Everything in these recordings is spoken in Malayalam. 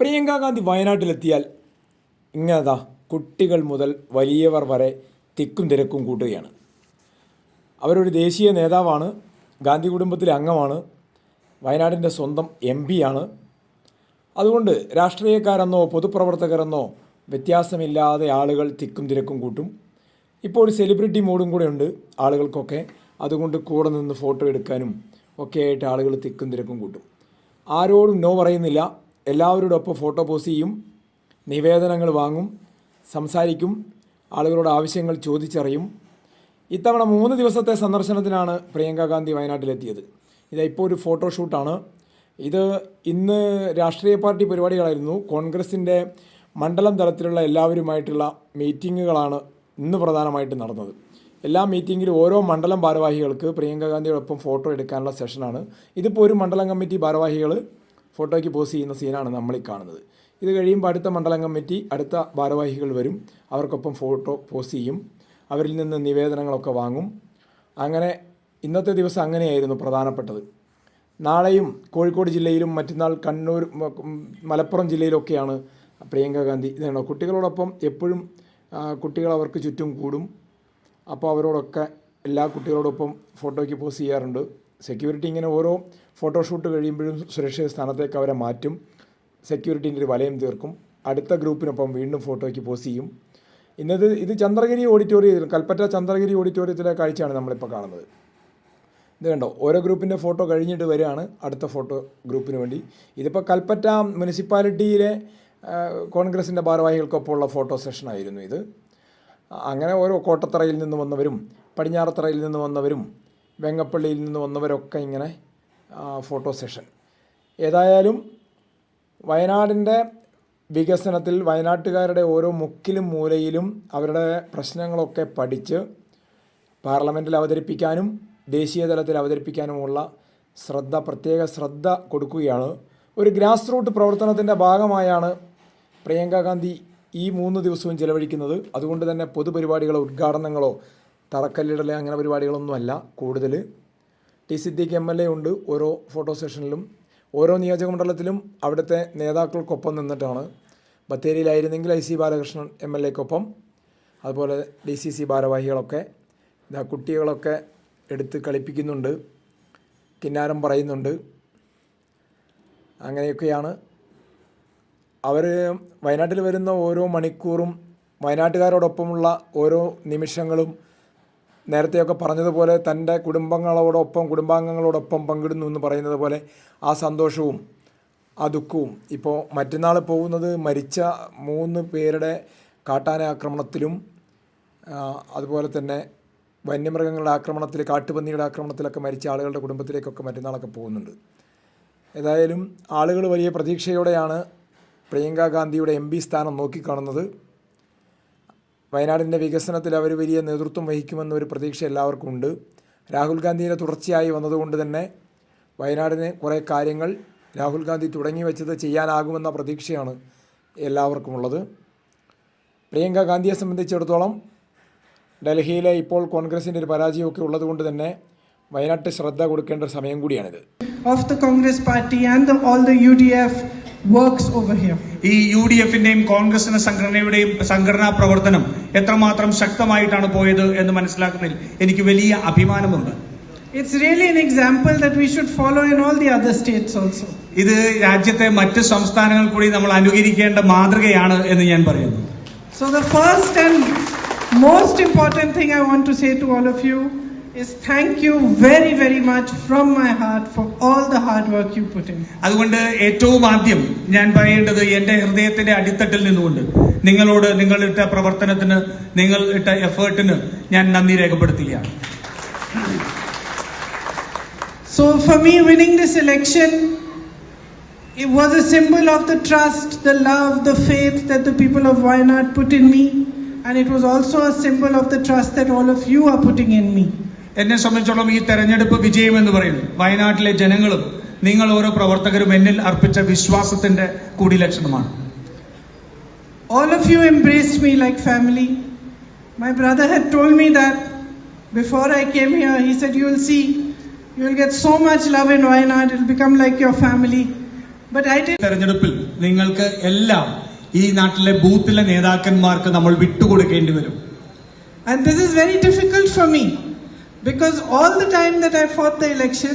പ്രിയങ്ക ഗാന്ധി വയനാട്ടിലെത്തിയാൽ ഇങ്ങനതാ കുട്ടികൾ മുതൽ വലിയവർ വരെ തിക്കും തിരക്കും കൂട്ടുകയാണ്. അവരൊരു ദേശീയ നേതാവാണ് ഗാന്ധി കുടുംബത്തിലെ അംഗമാണ് വയനാടിന്റെ സ്വന്തം എം ആണ് അതുകൊണ്ട് രാഷ്ട്രീയക്കാരെന്നോ പൊതുപ്രവർത്തകരെന്നോ വ്യത്യാസമില്ലാതെ ആളുകൾ തിക്കും തിരക്കും കൂട്ടും. ഇപ്പോൾ ഒരു സെലിബ്രിറ്റി മോഡും കൂടെ ഉണ്ട് ആളുകൾക്കൊക്കെ. അതുകൊണ്ട് കൂടെ നിന്ന് ഫോട്ടോ എടുക്കാനും ഒക്കെ ആയിട്ട് ആളുകൾ തിക്കും തിരക്കും കൂട്ടും. ആരോടും നോ പറയുന്നില്ല. എല്ലാവരോടൊപ്പം ഫോട്ടോ പോസ്റ്റ് ചെയ്യും നിവേദനങ്ങൾ വാങ്ങും സംസാരിക്കും ആളുകളോട് ആവശ്യങ്ങൾ ചോദിച്ചറിയും. ഇത്തവണ മൂന്ന് ദിവസത്തെ സന്ദർശനത്തിനാണ് പ്രിയങ്ക ഗാന്ധി വയനാട്ടിലെത്തിയത്. ഇത് ഇപ്പോൾ ഒരു ഫോട്ടോഷൂട്ടാണ് ഇത് ഇന്ന് രാഷ്ട്രീയ പാർട്ടി പരിപാടികളായിരുന്നു. കോൺഗ്രസിന്റെ മണ്ഡലം തലത്തിലുള്ള എല്ലാവരുമായിട്ടുള്ള മീറ്റിങ്ങുകളാണ് ഇന്ന് പ്രധാനമായിട്ട് നടന്നത്. എല്ലാ മീറ്റിങ്ങിലും ഓരോ മണ്ഡലം ഭാരവാഹികൾക്ക് പ്രിയങ്ക ഗാന്ധിയോടൊപ്പം ഫോട്ടോ എടുക്കാനുള്ള സെഷനാണ് ഇതിപ്പോൾ ഒരു മണ്ഡലം കമ്മിറ്റി ഭാരവാഹികൾ ഫോട്ടോയ്ക്ക് പോസ് ചെയ്യുന്ന സീനാണ് നമ്മൾ ഈ കാണുന്നത്. ഇത് കഴിയുമ്പോൾ അടുത്ത മണ്ഡലം കമ്മിറ്റി അടുത്ത ഭാരവാഹികൾ വരും. അവർക്കൊപ്പം ഫോട്ടോ പോസ് ചെയ്യും. അവരിൽ നിന്ന് നിവേദനങ്ങളൊക്കെ വാങ്ങും. അങ്ങനെ ഇന്നത്തെ ദിവസം അങ്ങനെയായിരുന്നു പ്രധാനപ്പെട്ടത്. നാളെയും കോഴിക്കോട് ജില്ലയിലും മറ്റന്നാൾ കണ്ണൂർ മലപ്പുറം ജില്ലയിലൊക്കെയാണ് പ്രിയങ്ക ഗാന്ധി. ഇതാണോ കുട്ടികളോടൊപ്പം എപ്പോഴും കുട്ടികൾ അവർക്ക് ചുറ്റും കൂടും. അപ്പോൾ അവരോടൊക്കെ എല്ലാ കുട്ടികളോടൊപ്പം ഫോട്ടോയ്ക്ക് പോസ് ചെയ്യാറുണ്ട്. സെക്യൂരിറ്റി ഇങ്ങനെ ഓരോ ഫോട്ടോഷൂട്ട് കഴിയുമ്പോഴും സുരക്ഷിത സ്ഥാനത്തേക്ക് അവരെ മാറ്റും. സെക്യൂരിറ്റീന്റെ ഒരു വലയം തീർക്കും. അടുത്ത ഗ്രൂപ്പിനൊപ്പം വീണ്ടും ഫോട്ടോയ്ക്ക് പോസ്റ്റ് ചെയ്യും. ഇന്നത് ഇത് ചന്ദ്രഗിരി ഓഡിറ്റോറിയത്തിൽ കൽപ്പറ്റ ചന്ദ്രഗിരി ഓഡിറ്റോറിയത്തിലെ കാഴ്ചയാണ് നമ്മളിപ്പോൾ കാണുന്നത്. ഇത് കണ്ടോ? ഓരോ ഗ്രൂപ്പിന്റെ ഫോട്ടോ കഴിഞ്ഞിട്ട് വരികയാണ്. അടുത്ത ഫോട്ടോ ഗ്രൂപ്പിന് വേണ്ടി. ഇതിപ്പോൾ കൽപ്പറ്റ മുനിസിപ്പാലിറ്റിയിലെ കോൺഗ്രസിന്റെ ഭാരവാഹികൾക്കൊപ്പമുള്ള ഫോട്ടോ സെഷനായിരുന്നു ഇത്. അങ്ങനെ ഓരോ കോട്ടത്തറയിൽ നിന്ന് വന്നവരും പടിഞ്ഞാറത്തറയിൽ നിന്ന് വന്നവരും വെങ്ങപ്പള്ളിയിൽ നിന്ന് വന്നവരൊക്കെ ഇങ്ങനെ ഫോട്ടോ സെഷൻ ഏതായാലും വയനാടിന്റെ വികസനത്തിൽ വയനാട്ടുകാരുടെ ഓരോ മുക്കിലും മൂലയിലും അവരുടെ പ്രശ്നങ്ങളൊക്കെ പഠിച്ച് പാർലമെന്റിൽ അവതരിപ്പിക്കാനും ദേശീയ തലത്തിൽ അവതരിപ്പിക്കാനുമുള്ള ശ്രദ്ധ പ്രത്യേക ശ്രദ്ധ കൊടുക്കുകയാണ്. ഒരു ഗ്രാസ് റൂട്ട് പ്രവർത്തനത്തിന്റെ ഭാഗമായാണ് പ്രിയങ്ക ഗാന്ധി ഈ മൂന്ന് ദിവസവും ചിലവഴിക്കുന്നത്. അതുകൊണ്ട് തന്നെ പൊതുപരിപാടികളോ ഉദ്ഘാടനങ്ങളോ തറക്കല്ലിടലോ അങ്ങനെ പരിപാടികളൊന്നുമല്ല കൂടുതൽ T. Siddique M L A ഉണ്ട് ഓരോ ഫോട്ടോ സെഷനിലും. ഓരോ നിയോജക മണ്ഡലത്തിലും അവിടുത്തെ നേതാക്കൾക്കൊപ്പം നിന്നിട്ടാണ്. ബത്തേരിയിലായിരുന്നെങ്കിൽ I C Balakrishnan M L എക്കൊപ്പം. അതുപോലെ ഡി സി സി ഭാരവാഹികളൊക്കെ. ഇതാ കുട്ടികളൊക്കെ എടുത്ത് കളിപ്പിക്കുന്നുണ്ട്. കിന്നാരം പറയുന്നുണ്ട്. അങ്ങനെയൊക്കെയാണ്. അവർ വയനാട്ടിൽ വരുന്ന ഓരോ മണിക്കൂറും വയനാട്ടുകാരോടൊപ്പമുള്ള ഓരോ നിമിഷങ്ങളും നേരത്തെയൊക്കെ പറഞ്ഞതുപോലെ തന്റെ കുടുംബങ്ങളോടൊപ്പം കുടുംബാംഗങ്ങളോടൊപ്പം പങ്കിടുന്നു എന്ന് പറയുന്നത് പോലെ ആ സന്തോഷവും ആ ദുഃഖവും. ഇപ്പോൾ മറ്റന്നാൾ പോകുന്നത് മരിച്ച മൂന്ന് പേരുടെ കാട്ടാന ആക്രമണത്തിലും അതുപോലെ തന്നെ വന്യമൃഗങ്ങളുടെ ആക്രമണത്തിൽ കാട്ടുപന്നിയുടെ ആക്രമണത്തിലൊക്കെ മരിച്ച ആളുകളുടെ കുടുംബത്തിലേക്കൊക്കെ മറ്റന്നാളൊക്കെ പോകുന്നുണ്ട്. ഏതായാലും ആളുകൾ വലിയ പ്രതീക്ഷയോടെയാണ് പ്രിയങ്ക ഗാന്ധിയുടെ എം പി സ്ഥാനം നോക്കിക്കാണുന്നത്. വയനാടിന്റെ വികസനത്തിൽ അവർ വലിയ നേതൃത്വം വഹിക്കുമെന്നൊരു പ്രതീക്ഷ എല്ലാവർക്കും ഉണ്ട്. രാഹുൽ ഗാന്ധിയുടെ തുടർച്ചയായി വന്നതുകൊണ്ട് തന്നെ വയനാടിന് കുറേ കാര്യങ്ങൾ രാഹുൽ ഗാന്ധി തുടങ്ങി വെച്ചത് ചെയ്യാനാകുമെന്ന പ്രതീക്ഷയാണ് എല്ലാവർക്കുമുള്ളത്. പ്രിയങ്ക ഗാന്ധിയെ സംബന്ധിച്ചിടത്തോളം ഡൽഹിയിലെ ഇപ്പോൾ കോൺഗ്രസിന്റെ ഒരു പരാജയമൊക്കെ ഉള്ളതുകൊണ്ട് തന്നെ വയനാട്ടിൽ ശ്രദ്ധ കൊടുക്കേണ്ട ഒരു സമയം കൂടിയാണിത്. of the Congress party and the, all the UDF works over here. ഈ യു ഡി എഫിന്റെയും കോൺഗ്രസിന്റെ സംഘടനയുടെയും സംഘടനാ പ്രവർത്തനം എത്രമാത്രം ശക്തമായിട്ടാണ് പോയത് എന്ന് മനസ്സിലാക്കുന്നതിൽ എനിക്ക് വലിയ അഭിമാനമുണ്ട്. It's really example that we should follow in all the other states also ഇത് രാജ്യത്തെ മറ്റ് സംസ്ഥാനങ്ങൾ കൂടി നമ്മൾ അനുകരിക്കേണ്ട മാതൃകയാണ് എന്ന് ഞാൻ പറയുന്നു. So the first and most important thing I want to say to all of you is thank you very, very much from my heart for all the hard work you put in. അതുകൊണ്ട് ഏറ്റവും ആദ്യം ഞാൻ പറയേണ്ടത് എന്റെ ഹൃദയത്തിന്റെ അടിത്തട്ടിൽ നിന്നുകൊണ്ട് നിങ്ങളോട് നിങ്ങൾ ഇട്ട പ്രവർത്തനത്തിന് നിങ്ങൾ ഇട്ട എഫേർട്ടിന് ഞാൻ നന്ദി രേഖപ്പെടുത്തുകയാണ് So for me, winning this election, it was a symbol of the trust, the love, the faith that the people of Wayanad put in me. And it was also a symbol of the trust that all of you are putting in me. എന്നെ സംബന്ധിച്ചോളം ഈ തെരഞ്ഞെടുപ്പ് വിജയം എന്ന് പറയുന്നത് വയനാട്ടിലെ ജനങ്ങളും നിങ്ങൾ ഓരോ പ്രവർത്തകരും എന്നിൽ അർപ്പിച്ച വിശ്വാസത്തിന്റെ കൂടി ലക്ഷണമാണ് All of you embraced me like family. My brother had told me that before I came here. He said, You will see, you will get so much love in Wayanad, it will become like your family. But I did തെരഞ്ഞെടുപ്പിൽ നിങ്ങൾക്ക് എല്ലാം ഈ നാട്ടിലെ ബൂത്തിലെ നേതാക്കന്മാർക്ക് നമ്മൾ വിട്ടുകൊടുക്കേണ്ടി വരും And this is very difficult for me because all the time that I fought the election,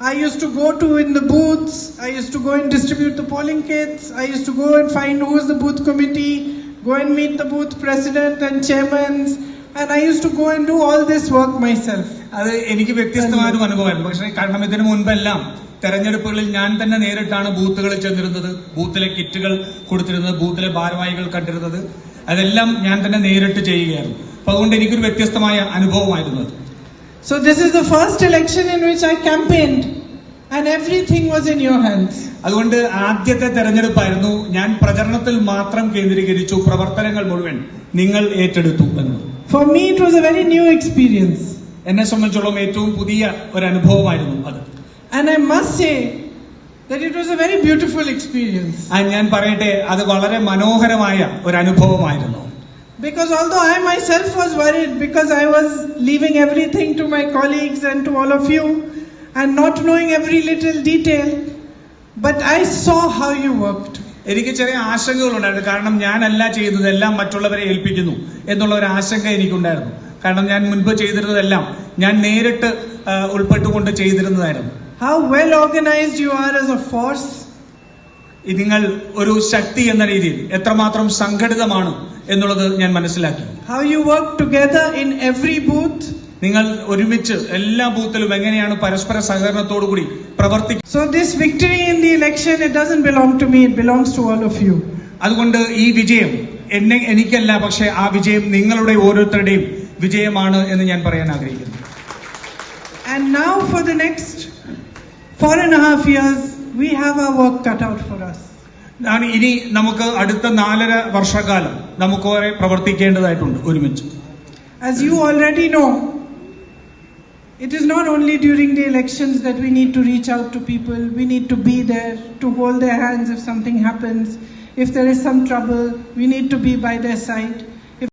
I used to go to in the booths, I used to go and distribute the polling kits, I used to go and find who is the booth committee, go and meet the booth president and chairmen. and I used to go and do all this work myself. അത് എനിക്ക് വ്യത്യസ്തമായ ഒരു അനുഭവമായിരുന്നു പക്ഷേ കാരണം ഇതിനു മുൻപെല്ലാം തെരഞ്ഞെടുപ്പുകളിൽ ഞാൻ തന്നെ നേരിട്ടാണ് ബൂത്തുകളിൽ ചെന്നിരുന്നത് ബൂത്തിലെ കിറ്റുകൾ കൊടുത്തിരുന്നത് ബൂത്തിലെ ഭാരവാഹികൾ കണ്ടിരുന്നത് അതെല്ലാം ഞാൻ തന്നെ നേരിട്ട് ചെയ്യുകയായിരുന്നു അപ്പൊ അതുകൊണ്ട് എനിക്കൊരു വ്യത്യസ്തമായ അനുഭവമായിരുന്നു അത് So this is the first election in which I campaigned, and everything was in your hands. അതുകൊണ്ട് ആദ്യത്തെ തെരഞ്ഞെടുപ്പായിരുന്നു ഞാൻ പ്രചരണത്തിൽ മാത്രം കേന്ദ്രീകരിച്ചു പ്രവർത്തനങ്ങൾ മുഴുവൻ നിങ്ങൾ ഏറ്റെടുത്തു എന്ന് For me, it was a very new experience. എന്നെ സംബന്ധിച്ചോളം ഏറ്റവും പുതിയ ഒരു അനുഭവമായിരുന്നു അത് And I must say that it was a very beautiful experience. ഞാൻ പറയട്ടെ അത് വളരെ മനോഹരമായ ഒരു അനുഭവമായിരുന്നു Because although I myself was worried because I was leaving everything to my colleagues and to all of you and not knowing every little detail, but I saw how you worked. എനിക്ക് ചെറിയ ആശങ്കകളുണ്ടായിരുന്നു കാരണം ഞാനല്ല ചെയ്യുന്നത് എല്ലാം മറ്റുള്ളവരെ ഏൽപ്പിക്കുന്നു എന്നുള്ള ഒരു ആശങ്ക എനിക്കുണ്ടായിരുന്നു കാരണം ഞാൻ മുൻപ് ചെയ്തിരുന്നതെല്ലാം ഞാൻ നേരിട്ട് ഉൾപ്പെട്ടുകൊണ്ട് ചെയ്തിരുന്നതായിരുന്നു how well organised you are as a ഈ നിങ്ങൾ ഒരു ശക്തി എന്ന രീതിയിൽ എത്രമാത്രം സംഘടിതമാണ് എന്നുള്ളത് ഞാൻ മനസ്സിലാക്കി. How you work together in every booth നിങ്ങൾ ഒരുമിച്ച് എല്ലാ ബൂത്തിലും എങ്ങനെയാണ് പരസ്പര സഹകരണത്തോടു കൂടി പ്രവർത്തിക്കുക so this victory in the election it doesn't belong to me it belongs to all of you അതുകൊണ്ട് ഈ വിജയം എന്നെ എനിക്കല്ല പക്ഷേ ആ വിജയം നിങ്ങളുടെ ഓരോരുത്തരുടെയും വിജയമാണ് എന്ന് ഞാൻ പറയാൻ ആഗ്രഹിക്കുന്നു. And now for the next four and half years, we have our work cut out for us. ഞാൻ ഇനി നമുക്ക് അടുത്ത നാലര വർഷക്കാലം നമുക്ക് കുറെ പ്രവർത്തിക്കേണ്ടതായിട്ടുണ്ട് ഒരുമിച്ച് As you already know, it is not only during the elections that we need to reach out to people, we need to be there to hold their hands if something happens. If there is some trouble, we need to be by their side.